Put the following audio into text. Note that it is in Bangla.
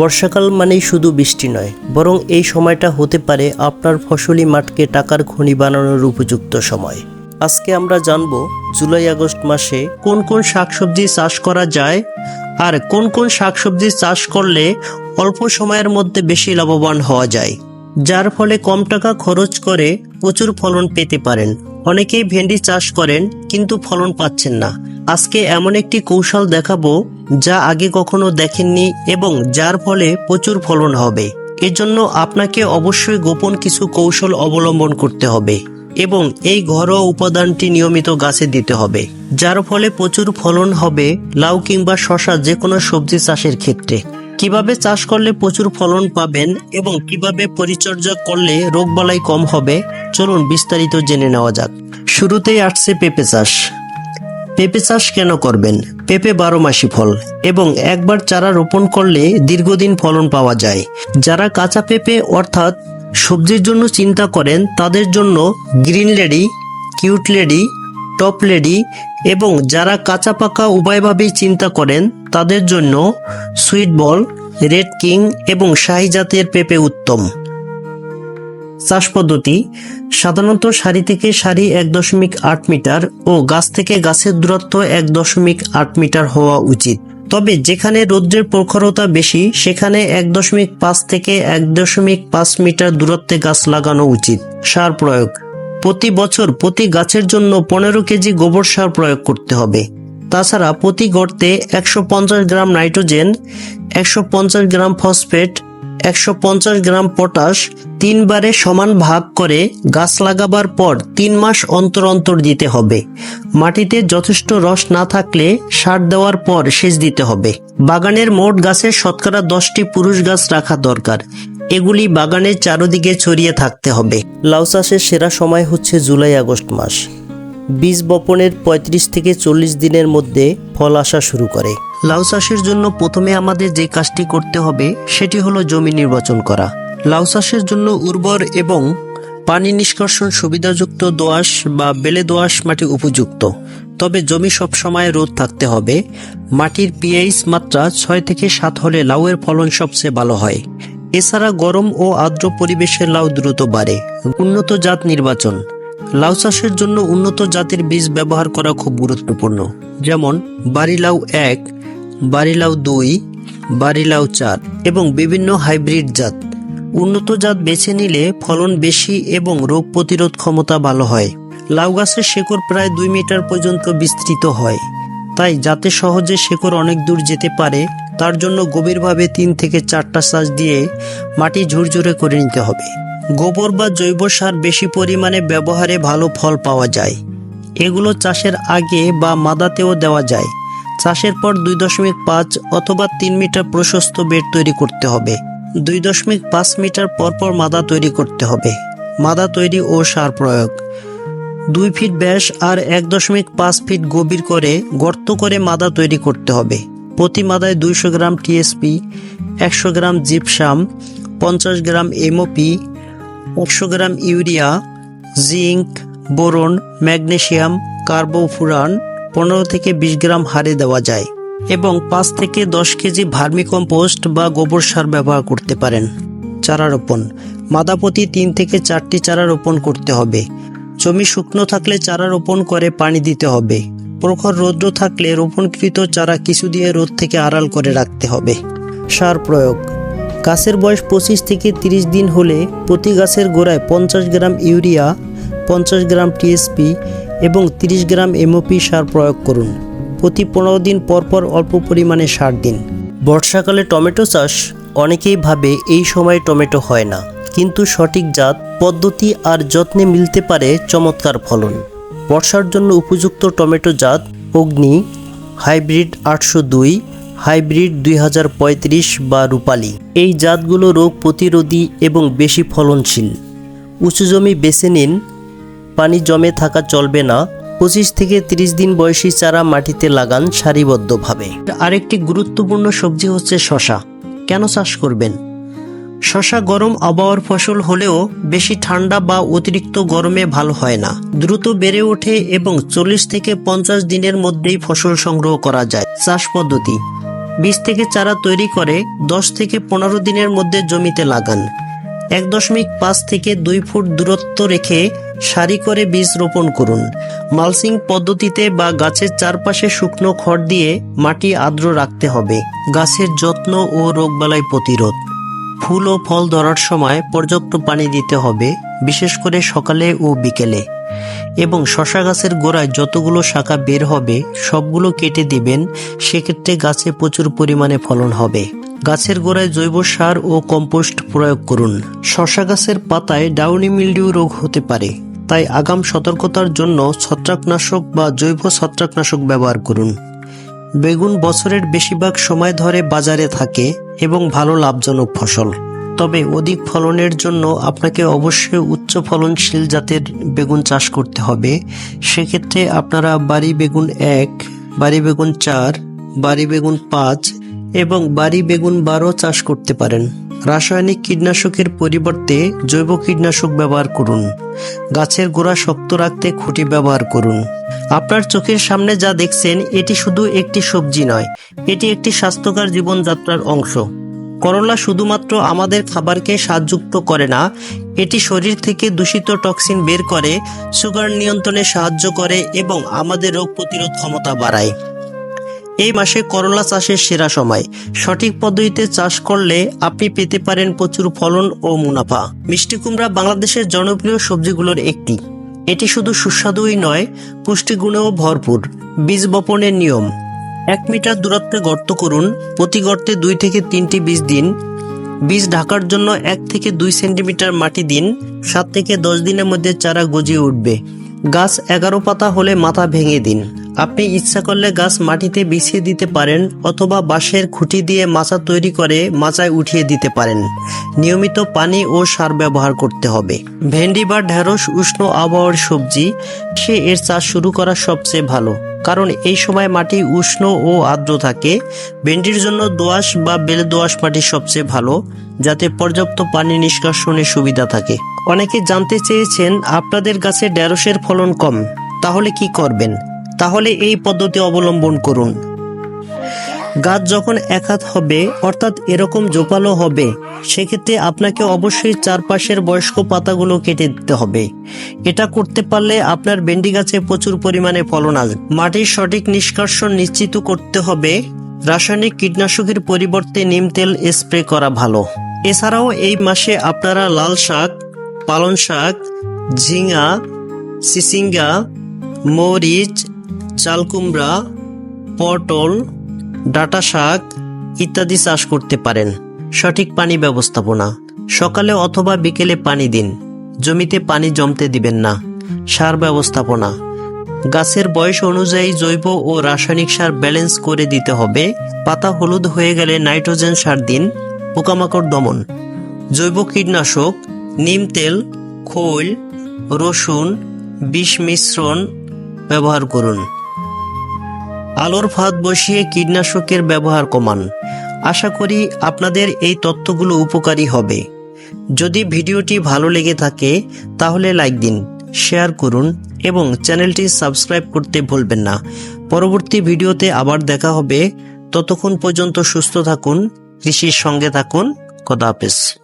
বর্ষাকাল মানেই শুধু বৃষ্টি নয়, বরং এই সময়টা হতে পারে আপনার ফসলি মাঠকে টাকার খনি বানানোর উপযুক্ত সময়। আজকে আমরা জানব জুলাই আগস্ট মাসে কোন কোন শাকসবজি চাষ করা যায় আর কোন কোন শাকসবজি চাষ করলে অল্প সময়ের মধ্যে বেশি লাভবান হওয়া যায়, যার ফলে কম টাকা খরচ করে প্রচুর ফলন পেতে পারেন। অনেকেই ভেন্ডি চাষ করেন, কিন্তু ফলন পাচ্ছেন না। আজকে এমন একটি কৌশল দেখাবো, যা আগে কখনো দেখেননি এবং যার ফলে প্রচুর ফলন হবে। এজন্য আপনাকে অবশ্যই গোপন কিছু কৌশল অবলম্বন করতে হবে এবং এই ঘরোয়া উপাদানটি নিয়মিত গাছে দিতে হবে, যার ফলে প্রচুর ফলন হবে লাউ কিংবা শশা যে কোনো সবজি চাষের ক্ষেত্রে। কীভাবে চাষ করলে প্রচুর ফলন পাবেন এবং কীভাবে পরিচর্যা করলে রোগবালাই কম হবে চলুন বিস্তারিত জেনে নেওয়া যাক। শুরুতেই আসছে পেঁপে চাষ। পেঁপে চাষ কেন করবেন? পেঁপে বারো মাসি ফল এবং একবার চারা রোপণ করলে দীর্ঘদিন ফলন পাওয়া যায়। যারা কাঁচা পেঁপে অর্থাৎ সবজির জন্য চিন্তা করেন, তাদের জন্য green lady, cute lady, top lady এবং যারা কাঁচা পাকা উভয়ভাবেই চিন্তা করেন, তাদের জন্য সুইট বল, রেড কিং এবং শাহি জাতের পেঁপে উত্তম। চাষ পদ্ধতি সাধারণত সারি থেকে সারি এক দশমিক আট মিটার ও গাছ থেকে গাছের দূরত্ব এক দশমিক আট মিটার হওয়া উচিত। তবে যেখানে রৌদ্রের প্রখরতা বেশি, সেখানে এক দশমিক পাঁচ থেকে এক দশমিক পাঁচ মিটার দূরত্বে গাছ লাগানো উচিত সার প্রয়োগ। প্রতি বছর প্রতি গাছের জন্য পনেরো কেজি গোবর সার প্রয়োগ করতে হবে। তাছাড়া প্রতি গর্তে একশো পঞ্চাশ গ্রাম নাইট্রোজেন, একশো পঞ্চাশ গ্রাম ফসফেট একশো পঞ্চাশ গ্রাম পটাশ তিনবারে সমান ভাগ করে গাছ লাগাবার পর তিন মাস অন্তর অন্তর দিতে হবে। মাটিতে যথেষ্ট রস না থাকলে সার দেওয়ার পর সেচ দিতে হবে। বাগানের মোট গাছের শতকরা দশটি পুরুষ গাছ রাখা দরকার। এগুলি বাগানের চারদিকে ছড়িয়ে থাকতে হবে। লাউ চাষের সেরা সময় হচ্ছে জুলাই আগস্ট মাস। বীজ বপনের ৩৫ থেকে চল্লিশ দিনের মধ্যে ফল আসা শুরু করে। লাউ চাষের জন্য প্রথমে আমাদের যে কাজটি করতে হবে, সেটি হলো জমি নির্বাচন করা। লাউ চাষের জন্য উর্বর এবং পানি নিষ্কাশন সুবিধাযুক্ত দোআঁশ বা বেলে দোআঁশ মাটি উপযুক্ত। তবে জমি সবসময় রোদ থাকতে হবে। মাটির পিএইচ মাত্রা ছয় থেকে সাত হলে লাউয়ের ফলন সবচেয়ে ভালো হয়। এছাড়া গরম ও আর্দ্র পরিবেশের লাউ দ্রুত বাড়ে। উন্নত জাত নির্বাচন। লাউ চাষের জন্য উন্নত জাতের বীজ ব্যবহার করা খুব গুরুত্বপূর্ণ। যেমন বাড়িলাউ এক, বাড়িলাউ দুই, বাড়িলাউ চার এবং বিভিন্ন হাইব্রিড জাত। উন্নত জাত বেছে নিলে ফলন বেশি এবং রোগ প্রতিরোধ ক্ষমতা ভালো হয়। লাউ গাছের শেকড় প্রায় দুই মিটার পর্যন্ত বিস্তৃত হয়। তাই যাতে সহজে শেকড় অনেক দূর যেতে পারে, তার জন্য গভীরভাবে তিন থেকে চারটা সাজ দিয়ে মাটি ঝুরঝুরে করে নিতে হবে। গোবর বা জৈব সার বেশি পরিমাণে ব্যবহারে ভালো ফল পাওয়া যায়। এগুলো চাষের আগে বা মাদাতেও দেওয়া যায়। চাষের পর দুই দশমিক পাঁচ অথবা তিন মিটার প্রশস্ত বেড তৈরি করতে হবে। দুই দশমিক পাঁচ মিটার পরপর মাদা তৈরি করতে হবে। মাদা তৈরি ও সার প্রয়োগ। দুই ফিট ব্যাস আর এক দশমিক পাঁচ ফিট গভীর করে গর্ত করে মাদা তৈরি করতে হবে। প্রতি মাদায় দুইশো গ্রাম টিএসপি, একশো গ্রাম জিপসাম, পঞ্চাশ গ্রাম এমওপি একশো gram urea zinc boron magnesium carbofuran পনেরো থেকে বিশ গ্রাম হারে দেওয়া যায় এবং পাঁচ থেকে দশ কেজি ভার্মিকম্পোস্ট বা গোবর সার ব্যবহার করতে পারেন। চারা রোপণ। মাদাপতি তিন থেকে চারটি চারা রোপণ করতে হবে। জমি শুকনো থাকলে চারা রোপণ করে পানি দিতে হবে। প্রখর রৌদ্র থাকলে রোপণকৃত চারা কিছু দিয়ে রোদ থেকে আড়াল করে রাখতে হবে। সার প্রয়োগ। গাছের বয়স পঁচিশ থেকে তিরিশ দিন হলে প্রতি গাছের গোড়ায় পঞ্চাশ গ্রাম ইউরিয়া, পঞ্চাশ গ্রাম টিএসপি এবং তিরিশ গ্রাম এমওপি সার প্রয়োগ করুন। প্রতি পনেরো দিন পর পর অল্প পরিমাণে সার দিন। বর্ষাকালে টমেটো চাষ অনেকেই ভাবে এই সময় টমেটো হয় না, কিন্তু সঠিক জাত, পদ্ধতি আর যত্নে মিলতে পারে চমৎকার ফলন। বর্ষার জন্য উপযুক্ত টমেটো জাত অগ্নি, হাইব্রিড আটশো দুই হাইব্রিড দুই হাজার পঁয়ত্রিশ বা রূপালী। এই জাতগুলো রোগ প্রতিরোধী এবং বেশি ফলনশীল। উঁচু জমি বেছে নিন, পানি জমে থাকা চলবে না, পঁচিশ থেকে তিরিশ দিন বয়সী চারা মাটিতে লাগান সারিবদ্ধভাবে। আরেকটি গুরুত্বপূর্ণ সবজি হচ্ছে শশা। কেন চাষ করবেন? শশা গরম আবহাওয়ার ফসল হলেও বেশি ঠান্ডা বা অতিরিক্ত গরমে ভালো হয় না। দ্রুত বেড়ে ওঠে এবং চল্লিশ থেকে পঞ্চাশ দিনের মধ্যেই ফসল সংগ্রহ করা যায়। চাষ পদ্ধতি। বীজ থেকে চারা তৈরি করে দশ থেকে পনেরো দিনের মধ্যে জমিতে লাগান। এক দশমিক পাঁচ থেকে দুই ফুট দূরত্ব রেখে সারি করে বীজ রোপণ করুন। মালসিং পদ্ধতিতে বা গাছের চারপাশে শুকনো খড় দিয়ে মাটি আর্দ্র রাখতে হবে। গাছের যত্ন ও রোগবালাই প্রতিরোধ। ফুল ও ফল ধরার সময় পর্যাপ্ত পানি দিতে হবে, বিশেষ করে সকালে ও বিকেলে। এবং শশা গাছের গোড়ায় যতগুলো শাখা বের হবে, সবগুলো কেটে দিবেন, সেক্ষেত্রে গাছে প্রচুর পরিমাণে ফলন হবে। গাছের গোড়ায় জৈব সার ও কম্পোস্ট প্রয়োগ করুন। শশা গাছের পাতায় ডাউনি মিলডিউ রোগ হতে পারে। তাই আগাম সতর্কতার জন্য ছত্রাকনাশক বা জৈব ছত্রাকনাশক ব্যবহার করুন। বেগুন বছরের বেশিরভাগ সময় ধরে বাজারে থাকে এবং ভালো লাভজনক ফসল। তবে অধিক ফলনের জন্য আপনাকে অবশ্যই উচ্চ ফলনশীল জাতের বেগুন চাষ করতে হবে। সেক্ষেত্রে আপনারা বাড়ি বেগুন এক, বাড়ি বেগুন চার, বাড়ি বেগুন পাঁচ এবং বাড়ি বেগুন বারো চাষ করতে পারেন। রাসায়নিক কীটনাশকের পরিবর্তে জৈব কীটনাশক ব্যবহার করুন। গাছের গোড়া শক্ত রাখতে খুঁটি ব্যবহার করুন। আপনার চোখের সামনে যা দেখছেন, এটি শুধু একটি সবজি নয়, এটি একটি স্বাস্থ্যকর জীবনযাত্রার অংশ। করলা শুধুমাত্র আমাদের খাবারকে স্বাদযুক্ত করে না, এটি শরীর থেকে দূষিত টক্সিন বের করে, সুগার নিয়ন্ত্রণে সাহায্য করে এবং আমাদের রোগ প্রতিরোধ ক্ষমতা বাড়ায়। এই মাসে করলা চাষের সেরা সময়। সঠিক পদ্ধতিতে চাষ করলে আপনি পেতে পারেন প্রচুর ফলন ও মুনাফা। মিষ্টি কুমড়া বাংলাদেশের জনপ্রিয় সবজিগুলোর একটি। এটি শুধু সুস্বাদুই নয়, পুষ্টিগুণেও ভরপুর। বীজ বপনের নিয়ম। এক মিটার দূরত্বে গর্ত করুন প্রতি গর্তে দুই থেকে তিনটি বীজ দিন। বীজ ঢাকার জন্য এক থেকে দুই সেন্টিমিটার মাটি দিন। সাত থেকে দশ দিনের মধ্যে চারা গজিয়ে উঠবে। গাছ এগারো পাতা হলে মাথা ভেঙে দিন। আপনি ইচ্ছা করলে গাছ মাটিতে বিছিয়ে দিতে পারেন অথবা বাঁশের খুঁটি দিয়ে মাচা তৈরি করে মাচায় উঠিয়ে দিতে পারেন। নিয়মিত পানি ও সার ব্যবহার করতে হবে। ভেন্ডি বা ঢেঁড়স উষ্ণ আবহাওয়ার সবজি, সে এর চাষ শুরু করা সবচেয়ে ভালো। কারণ এই সময় মাটি উষ্ণ ও আর্দ্র থাকে। ভেন্ডির জন্য দোয়াশ বা বেলে দোয়াশ মাটি সবচেয়ে ভালো, যাতে পর্যাপ্ত পানি নিষ্কাশনের সুবিধা থাকে। অনেকে জানতে চেয়েছেন, আপনাদের গাছে ঢেঁড়সের ফলন কম, তাহলে কি করবেন? তাহলে এই পদ্ধতি অবলম্বন করুন। গাছ যখন এক হাত হবে, অর্থাৎ এরকম জোপালো হবে, সেক্ষেত্রে আপনাকে অবশ্যই চারপাশের বয়স্ক পাতাগুলো কেটে দিতে হবে। এটা করতে পারলে আপনার ভেন্ডি গাছে প্রচুর পরিমাণে ফলন আসবে। মাটির সঠিক নিষ্কাশন নিশ্চিত করতে হবে। রাসায়নিক কীটনাশকের পরিবর্তে নিম তেল স্প্রে করা ভালো। এছাড়াও এই মাসে আপনারা লাল শাক, পালং শাক, ঝিঙা, সিসিঙ্গা, মরিচ, চালকুমড়া, পটল ডাটা শাক ইত্যাদি চাষ করতে পারেন। সঠিক পানি ব্যবস্থাপনা। সকালে অথবা বিকেলে পানি দিন। জমিতে পানি জমতে দিবেন না। সার ব্যবস্থাপনা। গাছের বয়স অনুযায়ী জৈব ও রাসায়নিক সার ব্যালেন্স করে দিতে হবে। পাতা হলুদ হয়ে গেলে নাইট্রোজেন সার দিন। পোকামাকড় দমন। জৈব কীটনাশক, নিম তেল, খৈল, রসুন, বিষ মিশ্রণ ব্যবহার করুন। আলোর ফাঁদ বসিয়ে কীটনাশকের ব্যবহার কমান। আশা করি আপনাদের এই তথ্যগুলো উপকারী হবে। যদি ভিডিওটি ভালো লেগে থাকে, তাহলে লাইক দিন, শেয়ার করুন এবং চ্যানেলটি সাবস্ক্রাইব করতে ভুলবেন না। পরবর্তী ভিডিওতে আবার দেখা হবে। ততক্ষণ পর্যন্ত সুস্থ থাকুন, কৃষির সঙ্গে থাকুন। হাফেজ।